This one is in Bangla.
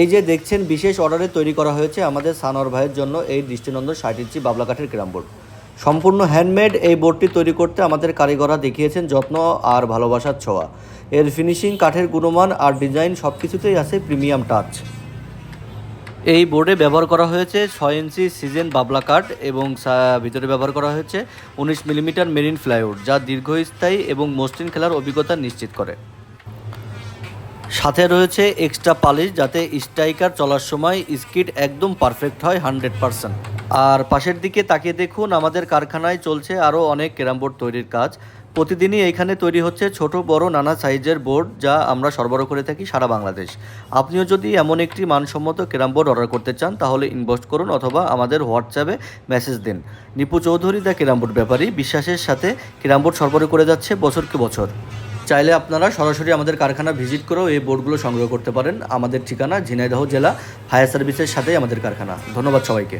এই যে দেখছেন, বিশেষ অর্ডারে তৈরি করা হয়েছে আমাদের সানোয়ার ভাইয়ের জন্য এই দৃষ্টিনন্দন ষাট ইঞ্চি বাবলা কাঠের ক্যারাম বোর্ড। সম্পূর্ণ হ্যান্ডমেড এই বোর্ডটি তৈরি করতে আমাদের কারিগররা দেখিয়েছেন যত্ন আর ভালোবাসার ছোঁয়া। এর ফিনিশিং কাঠের গুণমান আর ডিজাইন সব কিছুতেই আছে প্রিমিয়াম টাচ এই বোর্ডে ব্যবহার করা হয়েছে ছয় ইঞ্চি সিজন বাবলা কাঠ এবং ভিতরে ব্যবহার করা হয়েছে উনিশ মিলিমিটার মেরিন ফ্লাইউড যা দীর্ঘস্থায়ী এবং মসৃণ খেলার অভিজ্ঞতা নিশ্চিত করে। সাথে রয়েছে এক্সট্রা পালিশ যাতে স্ট্রাইকার চলার সময় স্কিড একদম পারফেক্ট হয় হান্ড্রেড পারসেন্ট আর পাশের দিকে তাকিয়ে দেখুন, আমাদের কারখানায় চলছে আরও অনেক ক্যারাম বোর্ড তৈরির কাজ। প্রতিদিনই এখানে তৈরি হচ্ছে ছোট, বড়, নানা সাইজের বোর্ড যা আমরা সরবরাহ করে থাকি সারা বাংলাদেশ। আপনিও যদি এমন একটি মানসম্মত ক্যারাম বোর্ড অর্ডার করতে চান, তাহলে ইনভেস্ট করুন অথবা আমাদের হোয়াটসঅ্যাপে মেসেজ দিন। Nipu Chowdhury the carrom board ব্যাপারী, বিশ্বাসের সাথে ক্যারাম বোর্ড সরবরাহ করে যাচ্ছে বছরকে বছর। চাইলে আপনারা সরাসরি আমাদের কারখানা ভিজিট করেও এই বোর্ডগুলো সংগ্রহ করতে পারেন। আমাদের ঠিকানা ঝিনাইদহ জেলা ফায়ার সার্ভিসের সাথেই আমাদের কারখানা। ধন্যবাদ সবাইকে।